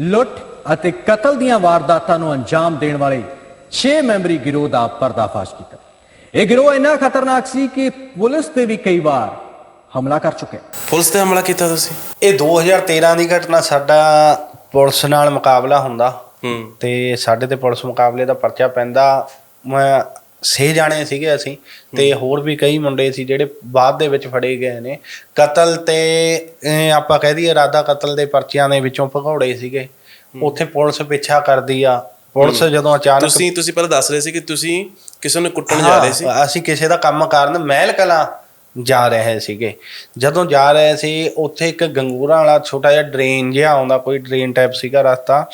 ਲੁੱਟ ਅਤੇ ਕਤਲ ਦੀਆਂ ਵਾਰਦਾਤਾਂ ਨੂੰ ਅੰਜਾਮ ਦੇਣ ਵਾਲੇ 6 ਮੈਂਬਰੀ ਗਿਰੋਹ ਦਾ ਪਰਦਾਫਾਸ਼ ਕੀਤਾ। ਇਹ ਗਿਰੋਹ ਇੰਨਾ ਖਤਰਨਾਕ ਸੀ ਕਿ ਪੁਲਿਸ ਤੇ ਵੀ ਕਈ ਵਾਰ ਹਮਲਾ ਕਰ ਚੁੱਕਿਆ। ਪੁਲਿਸ ਤੇ ਹਮਲਾ ਕੀਤਾ ਤੁਸੀਂ? ਇਹ 2013 ਦੀ ਘਟਨਾ ਸਾਡਾ ਪੁਲਿਸ ਨਾਲ ਮੁਕਾਬਲਾ ਹੁੰਦਾ ਹੂੰ। ਤੇ ਸਾਡੇ ਤੇ ਪੁਲਿਸ ਮੁਕਾਬਲੇ ਦਾ ਪਰਚਾ ਪੈਂਦਾ। ਮੈਂ ਛੇ ਜਾਣੇ ਸੀਗੇ ਅਸੀਂ ਤੇ ਹੋਰ ਵੀ ਕਈ ਮੁੰਡੇ ਸੀ ਜਿਹੜੇ ਬਾਅਦ ਦੇ ਵਿੱਚ ਫੜੇ ਗਏ ਨੇ। ਕਤਲ ਤੇ ਆਪਾਂ ਕਹਿ ਦਈਏ ਇਰਾਦਾ ਕਤਲ ਦੇ ਪਰਚਿਆਂ ਦੇ ਵਿੱਚੋਂ ਭਗੌੜੇ ਸੀਗੇ। ਉੱਥੇ ਪੁਲਿਸ ਪਿੱਛਾ ਕਰਦੀ ਆ। ਪੁਲਿਸ ਜਦੋਂ ਅਚਾਨਕ ਤੁਸੀਂ ਤੁਸੀਂ ਪਹਿਲਾਂ ਦੱਸ ਰਹੇ ਸੀ ਕਿ ਤੁਸੀਂ ਕਿਸੇ ਨੂੰ ਕੁੱਟਣ ਜਾ ਰਹੇ ਸੀ? ਅਸੀਂ ਕਿਸੇ ਦਾ ਕੰਮ ਕਰਨ ਮਹਿਲ ਕਲਾਂ ਜਾ ਰਹੇ ਸੀਗੇ। ਜਦੋਂ ਜਾ ਰਹੇ ਸੀ ਉੱਥੇ ਇੱਕ ਗੰਗੂਰਾਂ ਵਾਲਾ ਛੋਟਾ ਜਿਹਾ ਡਰੇਨ ਜਿਹਾ ਆਉਂਦਾ ਕੋਈ ਡਰੇਨ ਟਾਈਪ ਸੀਗਾ ਰਸਤਾ।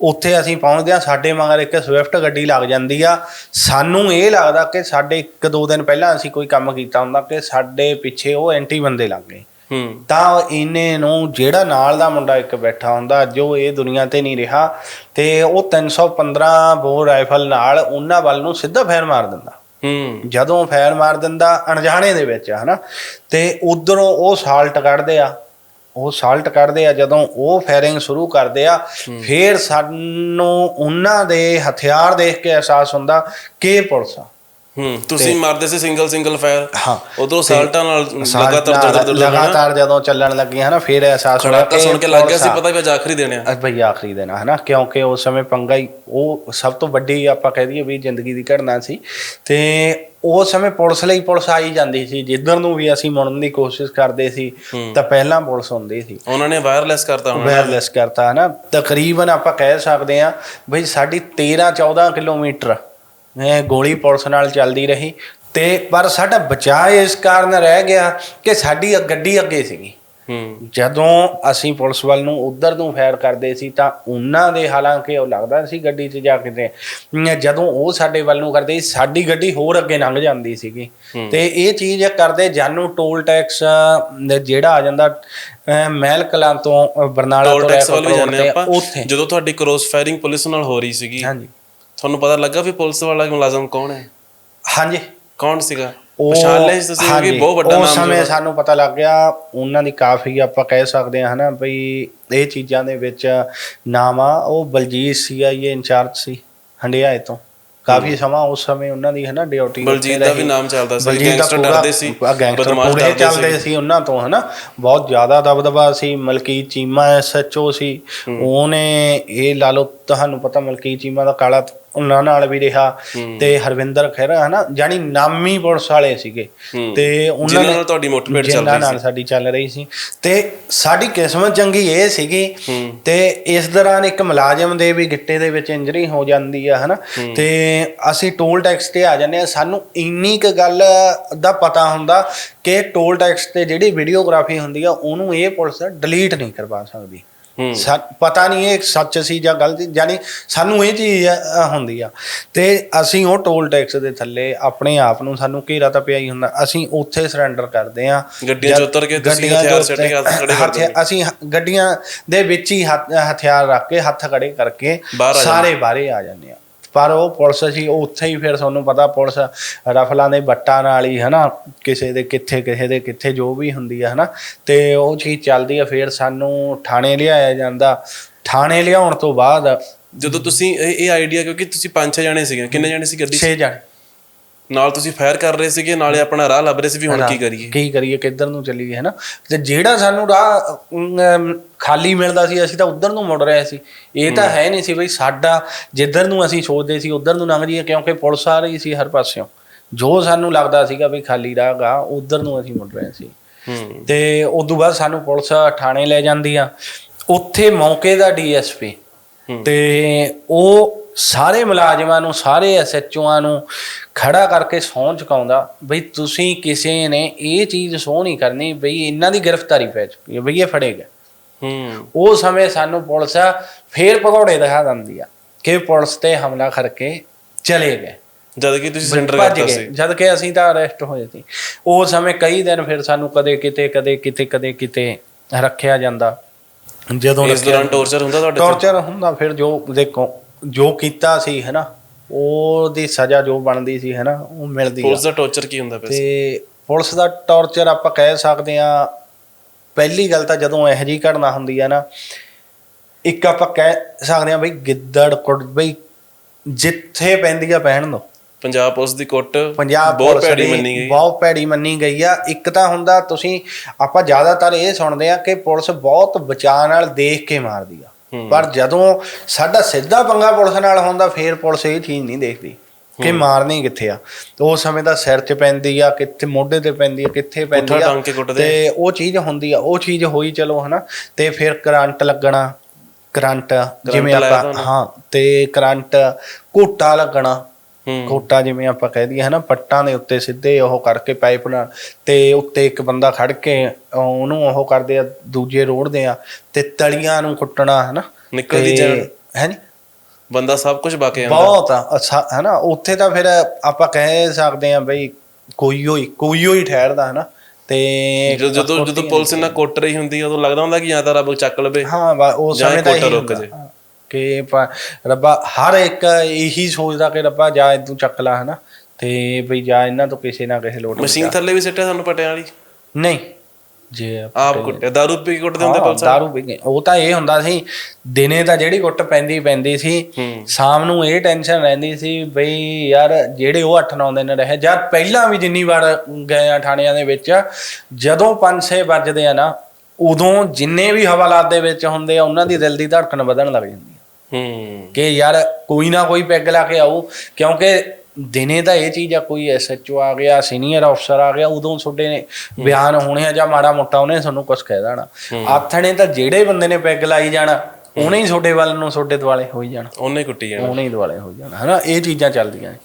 ਉੱਥੇ ਅਸੀਂ ਪਹੁੰਚਦੇ ਆ ਸਾਡੇ ਮਗਰ ਇੱਕ ਸਵਿਫਟ ਗੱਡੀ ਲੱਗ ਜਾਂਦੀ ਆ। ਸਾਨੂੰ ਇਹ ਲੱਗਦਾ ਕਿ ਸਾਡੇ ਇੱਕ ਦੋ ਦਿਨ ਪਹਿਲਾਂ ਅਸੀਂ ਕੋਈ ਕੰਮ ਕੀਤਾ ਹੁੰਦਾ ਕਿ ਸਾਡੇ ਪਿੱਛੇ ਉਹ ਐਂਟੀ ਬੰਦੇ ਲੱਗ ਗਏ। ਹੂੰ। ਤਾਂ ਇਹਨੇ ਨੂੰ ਜਿਹੜਾ ਨਾਲ ਦਾ ਮੁੰਡਾ ਇੱਕ ਬੈਠਾ ਹੁੰਦਾ ਜੋ ਇਹ ਦੁਨੀਆ ਤੇ ਨਹੀਂ ਰਿਹਾ ਤੇ ਉਹ 315 ਬੋਰ ਰਾਈਫਲ ਨਾਲ ਉਹਨਾਂ ਵੱਲ ਨੂੰ ਸਿੱਧਾ ਫੈਰ ਮਾਰ ਦਿੰਦਾ। ਹੂੰ। ਜਦੋਂ ਫੈਰ ਮਾਰ ਦਿੰਦਾ ਅਣਜਾਣੇ ਦੇ ਵਿੱਚ ਹਨਾ? ਤੇ ਉਧਰੋਂ ਉਹ ਸਾਲਟ ਕੱਢਦੇ ਆ। ਉਹ ਸਾਲਟ ਕੱਢਦੇ ਆ ਜਦੋਂ ਉਹ ਫਾਇਰਿੰਗ ਸ਼ੁਰੂ ਕਰਦੇ ਆ ਫੇਰ ਸਾਨੂੰ ਉਹਨਾਂ ਦੇ ਹਥਿਆਰ ਦੇਖ ਕੇ ਅਹਿਸਾਸ ਹੁੰਦਾ ਕਿ ਪੁਲਿਸ ਆ? ਹੂੰ। ਤੁਸੀਂ ਮਾਰਦੇ ਸੀ ਸਿੰਗਲ ਸਿੰਗਲ ਫਾਇਰ ਹਾਂ। ਉਧਰੋਂ ਸਾਲਟਾਂ ਨਾਲ ਲਗਾਤਾਰ ਲਗਾਤਾਰ ਜਦੋਂ ਚੱਲਣ ਲੱਗੀਆਂ ਹਨਾ ਫੇਰ ਅਹਿਸਾਸ ਹੋਇਆ ਖੜਾਕਾ ਸੁਣ ਕੇ ਲੱਗ ਗਿਆ ਸੀ। ਪਤਾ ਵੀ ਅੱਜ ਆਖਰੀ ਦਿਨ ਆ। ਅੱਜ ਭਈ ਆਖਰੀ ਦਿਨ ਆ ਹਨਾ ਕਿਉਂਕਿ ਉਸ ਸਮੇਂ ਪੰਗਾ ਹੀ ਉਹ ਸਭ ਤੋਂ ਵੱਡੀ ਆਪਾਂ ਕਹਿ ਦਈਏ ਵੀ ਜ਼ਿੰਦਗੀ ਦੀ ਘਟਨਾ ਸੀ। ਤੇ ਉਸ ਸਮੇਂ ਪੁਲਿਸ ਲਈ ਪੁਲਿਸ ਆਈ ਜਾਂਦੀ ਸੀ ਜਿੱਧਰ ਨੂੰ ਵੀ ਅਸੀਂ ਮੁੜਨ ਦੀ ਕੋਸ਼ਿਸ਼ ਕਰਦੇ ਸੀ ਤਾਂ ਪਹਿਲਾਂ ਪੁਲਿਸ ਹੁੰਦੀ ਸੀ। ਉਹਨਾਂ ਨੇ ਵਾਇਰਲੈਸ ਕਰਤਾ ਹੁਣ ਵਾਇਰਲੈਸ ਕਰਤਾ ਹਨਾ ਤਕਰੀਬਨ ਆਪਾਂ ਕਹਿ ਸਕਦੇ ਆ ਬਈ ਸਾਡੀ 13 14 ਕਿਲੋਮੀਟਰ ਗੋਲੀ ਪੁਲਿਸ ਨਾਲ ਚੱਲਦੀ ਰਹੀ ਤੇ ਪਰ ਸਾਡਾ ਬਚਾਅ ਇਸ ਕਾਰਨ ਰਹਿ ਗਿਆ ਕਿ ਸਾਡੀ ਗੱਡੀ ਅੱਗੇ ਸੀਗੀ। ਜਦੋਂ ਅਸੀਂ ਪੁਲਿਸ ਵੱਲ ਨੂੰ ਉਧਰ ਨੂੰ ਫਾਇਰ ਕਰਦੇ ਸੀ ਤਾਂ ਉਹਨਾਂ ਦੇ ਹਾਲਾਂਕਿ ਉਹ ਲੱਗਦਾ ਸੀ ਗੱਡੀ 'ਚ ਜਾ ਕੇ ਤੇ ਜਦੋਂ ਉਹ ਸਾਡੇ ਵੱਲ ਨੂੰ ਕਰਦੇ ਸੀ ਸਾਡੀ ਗੱਡੀ ਹੋਰ ਅੱਗੇ ਲੰਘ ਜਾਂਦੀ ਸੀਗੀ। ਤੇ ਇਹ ਚੀਜ਼ ਕਰਦੇ ਜਾਨੂੰ ਟੋਲ ਟੈਕਸ ਜਿਹੜਾ ਆ ਜਾਂਦਾ ਮਹਿਲ ਕਲਾਂ ਤੋਂ ਬਰਨਾਲਾ ਟੋਲ ਤੋਂ ਟੈਕਸ ਵੱਲ ਜਾਂਦੇ ਆਪਾਂ। ਜਦੋਂ ਤੁਹਾਡੀ ਕ੍ਰੋਸ ਫਾਇਰਿੰਗ ਪੁਲਿਸ ਨਾਲ ਹੋ ਰਹੀ ਸੀਗੀ ਹਾਂਜੀ। ਤੁਹਾਨੂੰ ਪਤਾ ਲੱਗਾ ਵੀ ਪੁਲਿਸ ਵਾਲਾ ਮੁਲਾਜ਼ਮ ਕੌਣ ਹੈ? ਹਾਂਜੀ। ਕੌਣ ਸੀਗਾ? ਪਛਾਣ ਲਿਆ ਸੀ ਤੁਸੀਂ ਕਿ ਬਹੁਤ ਵੱਡਾ ਉਸ ਨਾਮ ਸਮੇਂ ਜੋ- ਸਾਨੂੰ ਪਤਾ ਲੱਗ ਗਿਆ ਉਹਨਾਂ ਦੀ ਕਾਫੀ ਆਪਾਂ ਕਹਿ ਸਕਦੇ ਹਾਂ ਹਨਾ ਬਈ ਇਹ ਚੀਜ਼ਾਂ ਦੇ ਵਿੱਚ ਨਾਮ ਆ ਉਹ ਬਲਜੀਤ ਸੀਆਈਏ ਇੰਚਾਰਜ ਸੀ ਹੰਡਿਆਏ ਤੋਂ। ਕਾਫੀ ਸਮਾਂ ਉਸ ਸਮੇਂ ਉਹਨਾਂ ਦੀ ਹਨਾ ਡਿਊਟੀ ਬਲਜੀਤ ਦਾ ਵੀ ਨਾਮ ਚੱਲਦਾ ਸੀ ਗੈਂਗਸਟਰ ਡਰਦੇ ਸੀ ਗੈਂਗਸਟਰ ਪੂਰੇ ਚੱਲਦੇ ਸੀ। ਉਹਨਾਂ ਤੋਂ ਹਨਾ ਬਹੁਤ ਜ਼ਿਆਦਾ ਦਬਦਬਾ ਸੀ ਮਲਕੀ ਚੀਮਾ ਐਸਐਚਓ ਸੀ ਉਹਨੇ ਇਹ ਲਾ ਲਓ ਤੁਹਾਨੂੰ ਪਤਾ ਮਲਕੀ ਚੀਮਾ ਦਾ ਕਾਲਾ ਉਹਨਾਂ ਨਾਲ ਵੀ ਰਿਹਾ ਤੇ ਹਰਵਿੰਦਰ ਖਹਿਰਾ ਹਨਾ ਜਾਨੀ ਨਾਮੀ ਪੁਲਿਸ ਵਾਲੇ ਸੀਗੇ। ਤੇ ਉਹਨਾਂ ਜਿਨ੍ਹਾਂ ਨਾਲ ਤੁਹਾਡੀ ਮੋਟੀਵੇਟ ਚੱਲ ਜਿਨ੍ਹਾਂ ਰਹੀ ਨਾਲ ਸਾਡੀ ਚੱਲ ਰਹੀ ਸੀ। ਤੇ ਸਾਡੀ ਕਿਸਮਤ ਚੰਗੀ ਇਹ ਸੀਗੀ। ਤੇ ਇਸ ਦੌਰਾਨ ਇੱਕ ਮੁਲਾਜ਼ਮ ਦੇ ਵੀ ਗਿੱਟੇ ਦੇ ਵਿੱਚ ਇੰਜਰੀ ਹੋ ਜਾਂਦੀ ਆ ਹਨਾ। ਤੇ ਅਸੀਂ ਟੋਲ ਟੈਕਸ ਤੇ ਆ ਜਾਂਦੇ ਆ। ਸਾਨੂੰ ਇੰਨੀ ਕੁ ਗੱਲ ਦਾ ਪਤਾ ਹੁੰਦਾ ਕਿ ਟੋਲ ਟੈਕਸ ਤੇ ਜਿਹੜੀ ਵੀਡੀਓਗ੍ਰਾਫੀ ਹੁੰਦੀ ਆ ਉਹਨੂੰ ਇਹ ਪੁਲਿਸ ਡਿਲੀਟ ਨਹੀਂ ਕਰਵਾ ਸਕਦੀ। ਸਾ- ਪਤਾ ਨਹੀਂ ਇਹ ਸੱਚ ਸੀ ਜਾਂ ਗਲਤ ਜਾਨੀ ਸਾਨੂੰ ਇਹ ਚੀਜ਼ ਅ, ਹੁੰਦੀ ਆ। ਤੇ ਅਸੀਂ ਉਹ ਟੋਲ ਟੈਕਸ ਦੇ ਥੱਲੇ ਆਪਣੇ ਆਪ ਨੂੰ ਸਾਨੂੰ ਘੇਰਾ ਤਾਂ ਪਿਆ ਹੀ ਹੁੰਦਾ। ਅਸੀਂ ਉੱਥੇ ਸਰੈਂਡਰ ਕਰਦੇ ਆ। ਗੱਡੀਆਂ 'ਚ ਉਤਰ ਕੇ ਤੁਸੀਂ ਹਥਿਆਰ ਸਿੱਟ ਕੇ ਹੱਥ ਖੜੇ ਕਰ ਦਿੰਦੇ। ਹੋ। ਅਸੀਂ ਹ- ਗੱਡੀਆਂ ਦੇ ਵਿੱਚ ਹੀ ਹੱਥ- ਹਥਿਆਰ ਰੱਖ ਕੇ ਹੱਥ ਖੜੇ ਕਰਕੇ ਬਾਹਰ ਆ ਸਾਰੇ ਬਾਹਰੇ ਆ ਜਾਂਦੇ ਆ। ਪਰ ਉਹ ਪੁਲਿਸ ਸੀ ਉਹ ਉੱਥੇ ਹੀ ਫਿਰ ਤੁਹਾਨੂੰ ਪਤਾ ਪੁਲਿਸ ਰਫਲਾਂ ਦੇ ਬੱਟਾਂ ਨਾਲ ਹੀ ਹਨਾ ਕਿਸੇ ਦੇ ਕਿੱਥੇ ਕਿਸੇ ਦੇ ਕਿੱਥੇ ਜੋ ਵੀ ਹੁੰਦੀ ਆ ਹਨਾ ਤੇ ਉਹ ਚੀਜ਼ ਚੱਲਦੀ ਆ ਫਿਰ ਸਾਨੂੰ ਥਾਣੇ ਲਿਆਇਆ ਜਾਂਦਾ ਥਾਣੇ ਲਿਆਉਣ ਤੋਂ ਬਾਅਦ ਜਦੋਂ ਤੁਸੀਂ ਇਹ ਇਹ ਆਈਡੀਆ ਕਿਉਂਕਿ ਤੁਸੀਂ ਪੰਜ ਛੇ ਜਾਣੇ ਸੀਗੇ ਕਿੰਨੇ ਜਾਣੇ ਸੀ ਗੱਡੀ 'ਚ? 6 ਜਣੇ ਨਾਲ ਤੁਸੀਂ ਫਾਇਰ ਕਰ ਰਹੇ ਸੀਗੇ ਨਾਲੇ ਆਪਣਾ ਰਾਹ ਲੱਭ ਰਹੇ ਸੀ ਵੀ ਹੁਣ ਕੀ ਕਰੀਏ? ਕੀ ਕਰੀਏ ਕਿੱਧਰ ਨੂੰ ਚੱਲੀਏ ਹੈ ਨਾ ਤੇ ਜਿਹੜਾ ਸਾਨੂੰ ਰਾਹ ਖਾਲੀ ਮਿਲਦਾ ਸੀ ਅਸੀਂ ਤਾਂ ਉਧਰ ਨੂੰ ਮੁੜ ਰਹੇ ਸੀ। ਇਹ ਤਾਂ ਹੈ। ਨਹੀਂ ਸੀ ਬਈ ਸਾਡਾ ਜਿੱਧਰ ਨੂੰ ਅਸੀਂ ਸੋਚਦੇ ਸੀ ਉਧਰ ਨੂੰ ਲੰਘ ਜਾਈਏ ਕਿਉਂਕਿ ਪੁਲਿਸ ਆ ਰਹੀ ਸੀ ਹਰ ਪਾਸਿਓਂ। ਜੋ ਸਾਨੂੰ ਲੱਗਦਾ ਸੀਗਾ ਵੀ ਖਾਲੀ ਰਾਹ ਗਾ ਉਧਰ ਨੂੰ ਅਸੀਂ ਮੁੜ ਰਹੇ ਸੀ। ਤੇ ਉਸ ਤੋਂ ਬਾਅਦ ਸਾਨੂੰ ਪੁਲਿਸ ਥਾਣੇ ਲੈ ਜਾਂਦੀ ਆ। ਉੱਥੇ ਮੌਕੇ ਦਾ ਡੀਐਸਪੀ। ਤੇ ਉਹ ਸਾਰੇ ਮੁਲਾਜ਼ਮਾਂ ਨੂੰ ਸਾਰੇ ਐਸਐਚਓਆਂ ਨੂੰ ਖੜਾ ਕਰਕੇ ਸਹੁੰ ਚੁਕਾਉਂਦਾ ਬਈ ਤੁਸੀਂ ਕਿਸੇ ਨੇ ਇਹ ਚੀਜ਼ ਸਹੁੰ ਨਹੀਂ ਕਰਨੀ ਬਈ ਇਹਨਾਂ ਦੀ ਗ੍ਰਿਫਤਾਰੀ ਪੈ ਚੁੱਕੀ ਹੈ ਬਈ ਇਹ ਫੜੇ ਗਏ। ਹੂੰ। ਉਹ ਸਮੇਂ ਸਾਨੂੰ ਪੁਲਿਸ ਫੇਰ ਭਗੌੜੇ ਦਿਖਾ ਦਿੰਦੀ ਆ ਕਿ ਪੁਲਿਸ ਤੇ ਹਮਲਾ ਕਰਕੇ ਚਲੇ ਗਏ। ਜਦ ਕਿ ਤੁਸੀਂ ਸੈਂਟਰ ਭੱਜ ਕਰਤਾ ਸੀ। ਜਦ ਕਿ ਅਸੀਂ ਤਾਂ ਅਰੈਸਟ ਹੋਏ ਸੀ। ਉਹ ਸਮੇਂ ਕਈ ਦਿਨ ਫਿਰ ਸਾਨੂੰ ਕਦੇ ਕਿਤੇ ਕਦੇ ਕਿਤੇ ਕਦੇ ਕਿਤੇ ਰੱਖਿਆ ਜਾਂਦਾ। ਜਦੋਂ ਇਸ ਦੌਰਾਨ ਟੌਰਚਰ ਹੁੰਦਾ ਤੁਹਾਡੇ ਟੌਰਚਰ ਹੁੰਦਾ ਫਿਰ ਜੋ ਦੇਖੋ ਜੋ ਕੀਤਾ ਸੀ ਹੈਨਾ ਉਹਦੀ ਸਜ਼ਾ ਜੋ ਬਣਦੀ ਸੀ ਹੈਨਾ ਉਹ ਮਿਲਦੀ ਆ। ਪੁਲਿਸ ਦਾ ਟੌਰਚਰ ਕੀ ਹੁੰਦਾ ਵੈਸੇ ਤੇ ਪੁਲਿਸ ਦਾ ਟੌਰਚਰ ਆਪਾਂ ਕਹਿ ਸਕਦੇ ਆ ਪਹਿਲੀ ਗੱਲ ਤਾਂ ਜਦੋਂ ਇਹੋ ਜਿਹੀ ਘਟਨਾ ਹੁੰਦੀ ਆ ਨਾ ਇੱਕ ਆਪਾਂ ਕਹਿ ਸਕਦੇ ਹਾਂ ਬਈ ਗਿੱਦੜ ਕੁੜ ਬਈ ਜਿੱਥੇ ਪੈਂਦੀ ਆ ਪਹਿਣ ਦੋ ਪੰਜਾਬ ਪੁਲਿਸ ਦੀ ਕੁੱਟ ਪੰਜਾਬ ਬਹੁਤ ਭੈੜੀ ਮੰਨੀ ਗਈ। ਬਹੁਤ ਭੈੜੀ ਮੰਨੀ ਗਈ ਆ। ਇੱਕ ਤਾਂ ਹੁੰਦਾ ਤੁਸੀਂ ਆਪਾਂ ਜ਼ਿਆਦਾਤਰ ਇਹ ਸੁਣਦੇ ਆ ਕਿ ਪੁਲਿਸ ਬਹੁਤ ਬਚਾਅ ਨਾਲ ਦੇਖ ਕੇ ਮਾਰਦੀ ਆ। ਪਰ ਜਦੋਂ ਸਾਡਾ ਸਿੱਧਾ ਪੰਗਾ ਪੁਲਿਸ ਨਾਲ ਹੁੰਦਾ ਫੇਰ ਪੁਲਿਸ ਇਹ ਚੀਜ਼ ਨਹੀਂ ਦੇਖਦੀ ਕਿ ਮਾਰਨੀ ਕਿੱਥੇ ਆ। ਤੇ ਉਸ ਸਮੇਂ ਤਾਂ ਸਿਰ 'ਚ ਪੈਂਦੀ ਆ ਕਿੱਥੇ ਮੋਢੇ ਤੇ ਪੈਂਦੀ ਆ ਕਿੱਥੇ ਪੈਂਦੀ ਆ। ਤੇ ਉਹ ਚੀਜ਼ ਹੁੰਦੀ ਆ ਉਹ ਚੀਜ਼ ਹੋਈ ਚਲੋ ਹਨਾ। ਤੇ ਫਿਰ ਕਰੰਟ ਲੱਗਣਾ ਕਰੰਟ ਜਿਵੇਂ ਆਪਾਂ? ਹਾਂ ਤੇ ਕਰੰਟ ਘੋਟਾ ਲੱਗਣਾ। ਕੋਟਾ ਜਿਵੇਂ ਆਪਾਂ ਕਹਿ ਦਈਏ ਹਨਾ ਪੱਟਾਂ ਦੇ ਉੱਤੇ ਸਿੱਧੇ ਉਹ ਕਰਕੇ ਪਾਈਪ ਨਾਲ ਤੇ ਉੱਤੇ ਇੱਕ ਬੰਦਾ ਖੜ ਕੇ ਉਹਨੂੰ ਉਹ ਕਰਦੇ ਆ ਦੂਜੇ ਰੋੜਦੇ ਆ ਤੇ ਤਲੀਆਂ ਨੂੰ ਕੁੱਟਣਾ ਹਨਾ ਨਿਕਲਦੀ ਜਾਨ। ਹੈ ਨੀ ਬੰਦਾ ਸਭ ਕੁਝ ਬਾਕੇ ਆਉਂਦਾ ਬਹੁਤ ਆ ਅੱਛਾ ਹਨਾ ਉੱਥੇ ਤਾਂ ਫਿਰ ਆਪਾਂ ਕਹਿ ਸਕਦੇ ਆ ਬਈ ਕੋਈ ਹੋਈ ਕੋਈ ਹੋਈ ਠਹਿਰਦਾ ਹਨਾ ਤੇ ਜਦੋਂ ਜਦੋਂ ਪੁਲਿਸ ਇਹਨਾਂ ਕੁੱਟ ਰਹੀ ਹੁੰਦੀ ਆ, ਉਦੋਂ ਲੱਗਦਾ ਹੁੰਦਾ ਕਿ ਜਾਂ ਤਾਂ ਰੱਬ ਚੱਕ ਲਵੇ ਹਾਂ ਉਹ ਸਮੇਂ ਤਾਂ ਇਹੀ ਰੁਕ। ਜੇ। ਕਿ ਪ- ਰੱਬਾ ਹਰ ਇੱਕ ਇਹੀ ਸੋਚਦਾ ਕਿ ਰੱਬਾ ਜਾ ਤੂੰ ਚੱਕ ਲਾ ਹਨਾ ਤੇ ਬਈ ਜਾ ਇਹਨਾਂ ਤੋਂ ਕਿਸੇ ਨਾ ਕਿਸੇ ਲੋਟ ਮਸ਼ੀਨ ਥੱਲੇ ਵੀ ਸਿੱਟਿਆ ਸਾਨੂੰ ਪਟਿਆਂ ਵਾਲੀ? ਨਹੀਂ ਜੇ ਆਪ ਕੁੱਟਿਆ ਦਾਰੂ ਪੀ ਕੇ ਕੁੱਟਦੇ ਹੁੰਦੇ ਹਾਂ, ਪੁਲਿਸ ਦਾਰੂ ਪੀ ਕੇ। ਉਹ ਤਾਂ ਇਹ ਹੁੰਦਾ ਸੀ ਦਿਨੇ ਤਾਂ ਜਿਹੜੀ ਗੁੱਟ ਪੈਂਦੀ ਪੈਂਦੀ ਸੀ ਹੂੰ। ਸ਼ਾਮ ਨੂੰ ਇਹ ਟੈਨਸ਼ਨ ਰਹਿੰਦੀ ਸੀ ਬਈ ਯਾਰ ਜਿਹੜੇ ਉਹ 8-9 ਦਿਨ ਰਹੇ ਜਾਂ ਪਹਿਲਾਂ ਵੀ ਜਿੰਨੀ ਵਾਰ ਗਏ ਆ ਥਾਣਿਆਂ ਦੇ ਵਿੱਚ ਜਦੋਂ 5-6 ਵੱਜਦੇ ਆ ਨਾ ਉਦੋਂ ਜਿੰਨੇ ਵੀ ਹਵਾਲਾਤ ਦੇ ਵਿੱਚ ਹੁੰਦੇ ਆ ਉਹਨਾਂ ਦੀ ਦਿਲ ਦੀ ਧੜਕਣ ਵਧਣ ਲੱਗ ਜਾਂਦੀ। ਹੂੰ। ਕਿ ਯਾਰ ਕੋਈ ਨਾ ਕੋਈ ਪੈਗ ਲਾ ਕੇ ਆਊ ਕਿਉਂਕਿ ਦਿਨੇ ਤਾਂ ਇਹ ਚੀਜ਼ ਆ ਕੋਈ ਐਸਐਚਓ ਆ ਗਿਆ ਸੀਨੀਅਰ ਅਫਸਰ ਆ ਗਿਆ ਉਦੋਂ ਤੁਹਾਡੇ ਨੇ ਬਿਆਨ ਹੋਣੇ ਆ ਜਾਂ ਮਾੜਾ ਮੋਟਾ ਉਹਨੇ ਤੁਹਾਨੂੰ ਕੁਝ ਕਹਿ ਦੇਣਾ। ਆਥਣੇ ਤਾਂ ਜਿਹੜੇ ਬੰਦੇ ਨੇ ਪੈਗ ਲਾਈ ਜਾਣਾ ਉਹਨੇ ਹੀ ਤੁਹਾਡੇ ਵੱਲ ਨੂੰ ਤੁਹਾਡੇ ਦੁਆਲੇ ਹੋਈ ਜਾਣਾ। ਉਹਨੇ ਕੁੱਟੀ ਜਾਣਾ। ਉਹਨੇ ਹੀ ਦੁਆਲੇ ਹੋ ਜਾਣਾ ਹਨਾ? ਇਹ ਚੀਜ਼ਾਂ ਚੱਲਦੀਆਂ ਨੇ।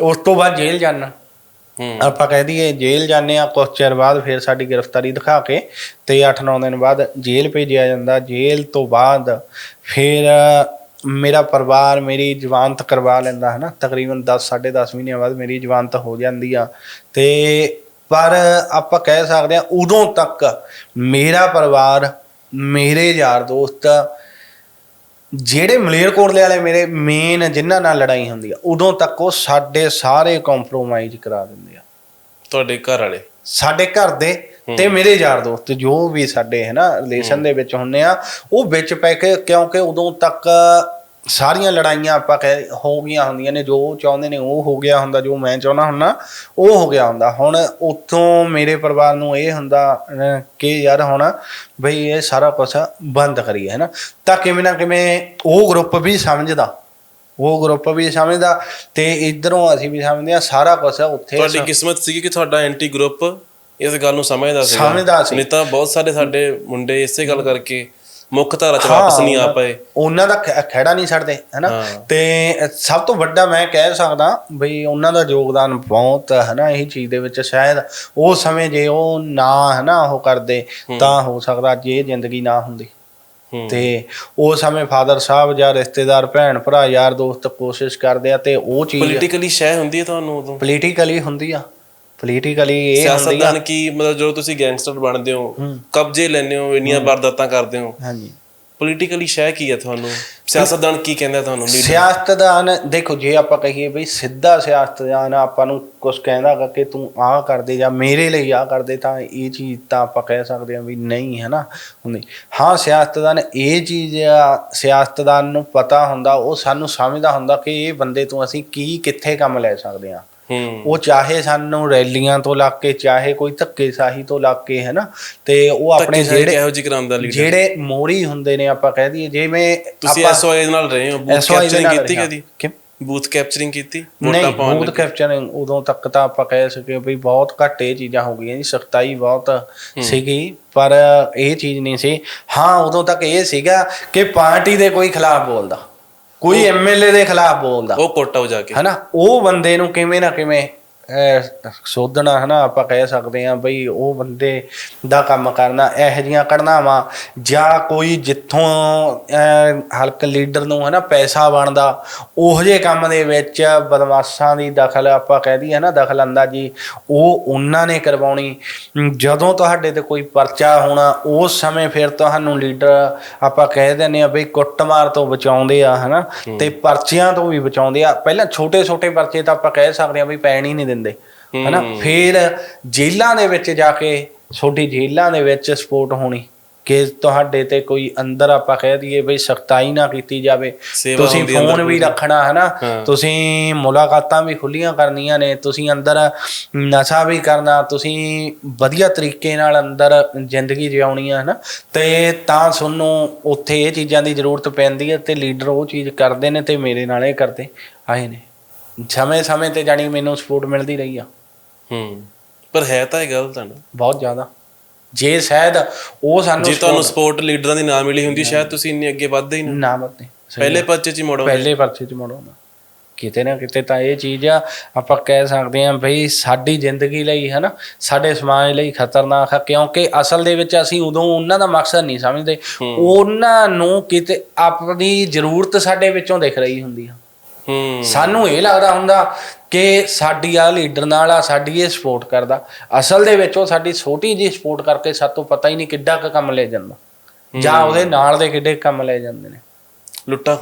ਉਸ ਤੋਂ ਬਾਅਦ ਜੇਲ੍ਹ ਜਾਣਾ। ਆਪਾਂ ਕਹਿ ਦਈਏ ਜੇਲ੍ਹ ਜਾਂਦੇ ਆ ਕੁਝ ਚਿਰ ਬਾਅਦ ਫਿਰ ਸਾਡੀ ਗ੍ਰਿਫਤਾਰੀ ਦਿਖਾ ਕੇ ਤੇ 8-9 ਦਿਨ ਬਾਅਦ ਜੇਲ੍ਹ ਭੇਜਿਆ ਜਾਂਦਾ। ਜੇਲ੍ਹ ਤੋਂ ਬਾਅਦ ਫਿਰ ਮੇਰਾ ਪਰਿਵਾਰ ਮੇਰੀ ਜਵਾਨਤ ਕਰਵਾ ਲੈਂਦਾ ਹੈ ਨਾ ਤਕਰੀਬਨ 10 10.5 ਮਹੀਨਿਆਂ ਬਾਅਦ ਮੇਰੀ ਜਵਾਨਤ ਹੋ ਜਾਂਦੀ ਆ। ਤੇ ਪਰ ਆਪਾਂ ਕਹਿ ਸਕਦੇ ਆ ਉਦੋਂ ਤੱਕ ਮੇਰਾ ਪਰਿਵਾਰ ਮੇਰੇ ਯਾਰ ਦੋਸਤ ਜਿਹੜੇ ਮਲੇਰਕੋਟਲੇ ਵਾਲੇ ਮੇਰੇ ਮੇਨ ਜਿਨ੍ਹਾਂ ਨਾਲ ਲੜਾਈ ਹੁੰਦੀ ਆ ਉਦੋਂ ਤੱਕ ਉਹ ਸਾਡੇ ਸਾਰੇ ਕੰਪਰੋਮਾਈਜ਼ ਕਰਾ ਦਿੰਦੇ ਆ। ਤੁਹਾਡੇ ਘਰ ਵਾਲੇ? ਸਾਡੇ ਘਰ ਦੇ ਤੇ ਮੇਰੇ ਯਾਰ ਦੋਸਤ ਜੋ ਵੀ ਸਾਡੇ ਹੈ ਨਾ ਰਿਲੇਸ਼ਨ ਦੇ ਵਿੱਚ ਹੁੰਨੇ ਆ ਉਹ ਵਿੱਚ ਪੈ ਕੇ ਕਿਉਂਕਿ ਉਦੋਂ ਤੱਕ ਸਾਰੀਆਂ ਲੜਾਈਆਂ ਆਪਾਂ ਕਹਿ ਹੋ ਗਈਆਂ ਹੁੰਦੀਆਂ ਨੇ ਜੋ ਚਾਹੁੰਦੇ ਨੇ ਉਹ ਹੋ ਗਿਆ ਹੁੰਦਾ ਜੋ ਮੈਂ ਚਾਹੁੰਦਾ ਹੁੰਨਾ ਉਹ ਹੋ ਗਿਆ ਹੁੰਦਾ। ਹੁਣ ਉੱਥੋਂ ਮੇਰੇ ਪਰਿਵਾਰ ਨੂੰ ਇਹ ਹੁੰਦਾ ਕਿ ਯਾਰ ਹੁਣ ਬਈ ਇਹ ਸਾਰਾ ਕੁਝ ਬੰਦ ਕਰੀਏ ਹੈ ਨਾ? ਤਾਂ ਕਿਵੇਂ ਨਾ ਕਿਵੇਂ ਉਹ ਗਰੁੱਪ ਵੀ ਸਮਝਦਾ। ਉਹ ਗਰੁੱਪ ਵੀ ਸਮਝਦਾ ਤੇ ਇਧਰੋਂ ਅਸੀਂ ਵੀ ਸਮਝਦੇ ਆ ਸਾਰਾ ਕੁਝ ਉੱਥੇ ਤੁਹਾਡੀ ਕਿਸਮਤ ਸੀ ਕਿ ਤੁਹਾਡਾ ਐਂਟੀ ਗਰੁੱਪ ਇਸ ਗੱਲ ਨੂੰ ਸਮਝਦਾ ਸੀ ਸਮਝਦਾ ਸੀ। ਨਹੀਂ ਤਾਂ ਬਹੁਤ ਸਾਰੇ ਸਾਡੇ ਮੁੰਡੇ ਇਸੇ ਗੱਲ ਕਰਕੇ ਮੁੱਖ ਧਾਰਾ 'ਚ ਵਾਪਸ ਨਹੀਂ ਆ ਪਏ। ਉਹਨਾਂ ਦਾ ਖਹਿੜਾ ਨਹੀਂ ਛੱਡਦੇ ਹਨਾ। ਤੇ ਸਭ ਤੋਂ ਵੱਡਾ ਮੈਂ ਕਹਿ ਸਕਦਾ ਬਈ ਉਹਨਾਂ ਦਾ ਯੋਗਦਾਨ ਬਹੁਤ ਹਨਾ? ਇਹ ਚੀਜ਼ ਦੇ ਵਿੱਚ ਸ਼ਾਇਦ ਉਹ ਸਮੇਂ ਜੇ ਉਹ ਨਾ ਹਨਾ ਉਹ ਕਰਦੇ ਤਾਂ ਹੋ ਸਕਦਾ ਇਹ ਜ਼ਿੰਦਗੀ ਨਾ ਹੁੰਦੀ। ਤੇ ਉਹ ਸਮੇਂ ਫਾਦਰ ਸਾਹਿਬ ਜਾਂ ਰਿਸ਼ਤੇਦਾਰ ਭੈਣ ਭਰਾ ਯਾਰ ਦੋਸਤ ਕੋਸ਼ਿਸ਼ ਕਰਦੇ ਆ ਤੇ ਉਹ ਚੀਜ਼ ਪੋਲੀਟੀਕਲੀ ਸ਼ੈ ਹੁੰਦੀ ਹੈ ਤੁਹਾਨੂੰ ਉਦੋਂ? ਪੋਲੀਟੀਕਲੀ ਹੁੰਦੀ ਆ। ਪੋਲੀਟੀਕਲੀ ਇਹ ਹੁੰਦੀ ਆ। ਸਿਆਸਤਦਾਨ ਕੀ ਮਤਲਬ ਜਦੋਂ ਤੁਸੀਂ ਗੈਂਗਸਟਰ ਬਣਦੇ ਹੋ ਕਬਜ਼ੇ ਲੈਂਦੇ ਹੋ ਇੰਨੀਆਂ ਵਾਰਦਾਤਾਂ ਕਰਦੇ ਹੋ। ਹਾਂਜੀ। ਪੋਲੀਟੀਕਲੀ ਸ਼ੈ ਕੀ ਹੈ ਤੁਹਾਨੂੰ? ਸਿਆਸਤਦਾਨ ਕੀ ਕਹਿੰਦਾ ਤੁਹਾਨੂੰ leader? ਸਿਆਸਤਦਾਨ ਦੇਖੋ ਜੇ ਆਪਾਂ ਕਹੀਏ ਬਈ ਸਿੱਧਾ ਸਿਆਸਤਦਾਨ ਆਪਾਂ ਨੂੰ ਕੁਝ ਕਹਿੰਦਾ ਗਾ ਕਿ ਤੂੰ ਆਹ ਕਰਦੇ ਜਾਂ ਮੇਰੇ ਲਈ ਆਹ ਕਰਦੇ ਤਾਂ ਇਹ ਚੀਜ਼ ਤਾਂ ਆਪਾਂ ਕਹਿ ਸਕਦੇ ਹਾਂ ਵੀ ਨਹੀਂ ਹੈ ਨਾ? ਹੁੰਦੀ। ਹਾਂ ਸਿਆਸਤਦਾਨ ਇਹ ਚੀਜ਼ ਆ ਸਿਆਸਤਦਾਨ ਨੂੰ ਪਤਾ ਹੁੰਦਾ ਉਹ ਸਾਨੂੰ ਸਮਝਦਾ ਹੁੰਦਾ ਕਿ ਇਹ ਬੰਦੇ ਤੋਂ ਅਸੀਂ ਕੀ ਕਿੱਥੇ ਕੰਮ ਲੈ ਸਕਦੇ ਹੂੰ। ਉਹ ਚਾਹੇ ਸਾਨੂੰ ਰੈਲੀਆਂ ਤੋਂ ਲੱਗ ਕੇ ਚਾਹੇ ਕੋਈ ਧੱਕੇਸ਼ਾਹੀ ਤੋਂ ਲੱਗ ਕੇ ਹੈ ਨਾ ਤੇ ਉਹ ਆਪਣੇ ਜਿਹੜੇ ਕਿਹੋ ਜਿਹੀ ਕਰਾਉਂਦਾ ਲੀਡਰ? ਜਿਹੜੇ ਮੋਰੀ ਹੁੰਦੇ ਨੇ ਆਪਾਂ ਕਹਿ ਦਈਏ ਜਿਵੇਂ ਤੁਸੀਂ ਐਸਓਆਈ ਨਾਲ ਰਹੇ ਹੋ ਬੂਥ ਦੇ ਕੈਪਚਰਿੰਗ ਕੀਤੀ। ਕਦੀ? ਕਿ- ਬੂਥ ਕੈਪਚਰਿੰਗ ਕੀਤੀ? ਵੋਟਾਂ ਪਾਉਣ ਬੂਥ ਕੈਪਚਰਿੰਗ ਉਦੋਂ ਤੱਕ ਤਾਂ ਆਪਾਂ ਕਹਿ ਸਕੇ ਵੀ ਬਹੁਤ ਘੱਟ ਇਹ ਚੀਜ਼ਾਂ ਹੋ ਗਈਆਂ ਜੀ ਸਖਤਾਈ ਬਹੁਤ ਸੀਗੀ ਪਰ ਇਹ ਚੀਜ਼ ਨਹੀਂ ਸੀ। ਹਾਂ ਉਦੋਂ ਤੱਕ ਇਹ ਸੀਗਾ ਕਿ ਪਾਰਟੀ ਦੇ ਕੋਈ ਖਿਲਾਫ ਬੋਲਦਾ। ਕੋਈ ਐਮਐਲਏ ਦੇ ਖਿਲਾਫ ਬੋਲਦਾ। ਉਹ ਕੋਟਾ ਜਾ ਕੇ। ਹਨਾ? ਉਹ ਬੰਦੇ ਨੂੰ ਕਿਵੇਂ ਨਾ ਕਿਵੇਂ ਸੋਧਣਾ ਹਨਾ ਆਪਾਂ ਕਹਿ ਸਕਦੇ ਹਾਂ ਬਈ ਉਹ ਬੰਦੇ ਦਾ ਕੰਮ ਕਰਨਾ ਇਹੋ ਜੀਆਂ ਘਟਨਾਵਾਂ ਜਾਂ ਕੋਈ ਜਿੱਥੋਂ ਹਲਕ ਲੀਡਰ ਨੂੰ ਹਨਾ ਪੈਸਾ ਬਣਦਾ ਉਹੋ ਜਿਹੇ ਕੰਮ ਦੇ ਵਿੱਚ ਬਦਮਾਸ਼ਾਂ ਦੀ ਦਖਲ ਆਪਾਂ ਕਹਿ ਦਈਏ ਹਨਾ ਦਖਲ ਅੰਦਾਜ਼ੀ ਉਹ ਉਹਨਾਂ ਨੇ ਕਰਵਾਉਣੀ। ਜਦੋਂ ਤੁਹਾਡੇ ਤੇ ਕੋਈ ਪਰਚਾ ਹੋਣਾ ਉਸ ਸਮੇਂ ਫਿਰ ਤੁਹਾਨੂੰ ਲੀਡਰ ਆਪਾਂ ਕਹਿ ਦਿੰਦੇ ਆ ਬਈ ਕੁੱਟਮਾਰ ਤੋਂ ਬਚਾਉਂਦੇ ਆ ਹਨਾ ਤੇ ਪਰਚਿਆਂ ਤੋਂ ਵੀ ਬਚਾਉਂਦੇ ਆ। ਪਹਿਲਾਂ ਛੋਟੇ ਛੋਟੇ ਪਰਚੇ ਤਾਂ ਆਪਾਂ ਕਹਿ ਸਕਦੇ ਆ ਵੀ ਪੈਣ ਹੀ ਨਹੀਂ ਦਿੰਦੇ। ਹਨਾ? ਫਿਰ ਜੇਲ੍ਹਾਂ ਦੇ ਵਿੱਚ ਜਾ ਕੇ ਛੋਟੀ ਜੇਲ੍ਹਾਂ ਦੇ ਵਿੱਚ ਸਪੋਰਟ ਹੋਣੀ ਕਿ ਤੁਹਾਡੇ ਤੇ ਕੋਈ ਅੰਦਰ ਆਪਾਂ ਕਹਿ ਦਈਏ ਬਈ ਸਖਤਾਈ ਨਾ ਕੀਤੀ ਜਾਵੇ। ਤੁਸੀਂ ਫੋਨ ਵੀ। ਰੱਖਣਾ ਹੈ ਨਾ ਹਾਂ। ਤੁਸੀਂ ਮੁਲਾਕਾਤਾਂ ਵੀ ਖੁੱਲੀਆਂ ਕਰਨੀਆਂ ਨੇ ਤੁਸੀਂ ਅੰਦਰ ਨਸ਼ਾ ਵੀ ਕਰਨਾ ਤੁਸੀਂ ਵਧੀਆ ਤਰੀਕੇ ਨਾਲ ਅੰਦਰ ਜ਼ਿੰਦਗੀ ਜਿਉਣੀ ਹੈ ਨਾ ਤੇ ਤਾਂ ਤੁਹਾਨੂੰ ਉੱਥੇ ਇਹ ਚੀਜ਼ਾਂ ਦੀ ਜ਼ਰੂਰਤ ਪੈਂਦੀ ਹੈ ਤੇ ਲੀਡਰ ਉਹ ਚੀਜ਼ ਕਰਦੇ ਨੇ ਤੇ ਮੇਰੇ ਨਾਲ ਇਹ ਕਰਦੇ ਆਏ ਨੇ। ਸਮੇਂ ਸਮੇਂ ਤੇ ਜਾਣੀ ਮੈਨੂੰ ਸਪੋਰਟ ਮਿਲਦੀ ਰਹੀ ਆ। ਹੂੰ। ਪਰ ਹੈ ਤਾਂ ਇਹ ਗਲਤ ਹੈ ਨਾ ਬਹੁਤ ਜ਼ਿਆਦਾ। ਜੇ ਸ਼ਾਇਦ ਉਹ ਸਾਨੂੰ ਜੇ ਤੁਹਾਨੂੰ ਸਪੋਰਟ ਲੀਡਰਾਂ ਦੀ ਨਾ ਮਿਲੀ ਹੁੰਦੀ ਸ਼ਾਇਦ ਤੁਸੀਂ ਇੰਨੇ ਅੱਗੇ ਵੱਧਦੇ ਹੀ ਨਾ। ਨਾ ਬਤੇ ਪਹਿਲੇ ਪਰਚੇ 'ਚ ਹੀ ਮੋੜੋ ਪਹਿਲੇ ਪਰਚੇ ਚ ਮੋੜਾਉਣਾ ਕਿਤੇ ਨਾ ਕਿਤੇ ਤਾਂ ਇਹ ਚੀਜ਼ ਆ ਆਪਾਂ ਕਹਿ ਸਕਦੇ ਹਾਂ ਭਈ ਸਾਡੀ ਜ਼ਿੰਦਗੀ ਲਈ ਹੈ ਨਾ ਸਾਡੇ ਸਮਾਜ ਲਈ ਖਤਰਨਾਕ ਹੈ ਕਿਉਂਕਿ ਅਸਲ ਦੇ ਵਿੱਚ ਅਸੀਂ ਉਦੋਂ ਉਹਨਾਂ ਦਾ ਮਕਸਦ ਨਹੀਂ ਸਮਝਦੇ। ਉਹਨਾਂ ਨੂੰ ਕਿਤੇ ਆਪਣੀ ਜ਼ਰੂਰਤ ਸਾਡੇ ਵਿੱਚੋਂ ਦਿਖ ਰਹੀ ਹੁੰਦੀ ਆ। ਸਾਨੂੰ ਇਹ ਲੱਗਦਾ ਹੁੰਦਾ ਕਿ ਸਾਡੀ ਆ ਲੀਡਰ ਨਾਲ ਆ ਸਾਡੀ ਇਹ ਸਪੋਰਟ ਕਰਦਾ। ਅਸਲ ਦੇ ਵਿੱਚ ਉਹ ਸਾਡੀ ਛੋਟੀ ਜਿਹੀ ਸਪੋਰਟ ਕਰਕੇ ਸਾਤੋਂ ਪਤਾ ਹੀ ਨਹੀਂ ਕਿੱਡਾ ਕੰਮ ਲੈ ਜਾਂਦਾ। ਜਾਂ ਉਹਦੇ ਨਾਲ ਦੇ ਕਿੱਡੇ ਕੰਮ ਲੈ ਜਾਂਦੇ ਨੇ। ਲੁੱਟਾ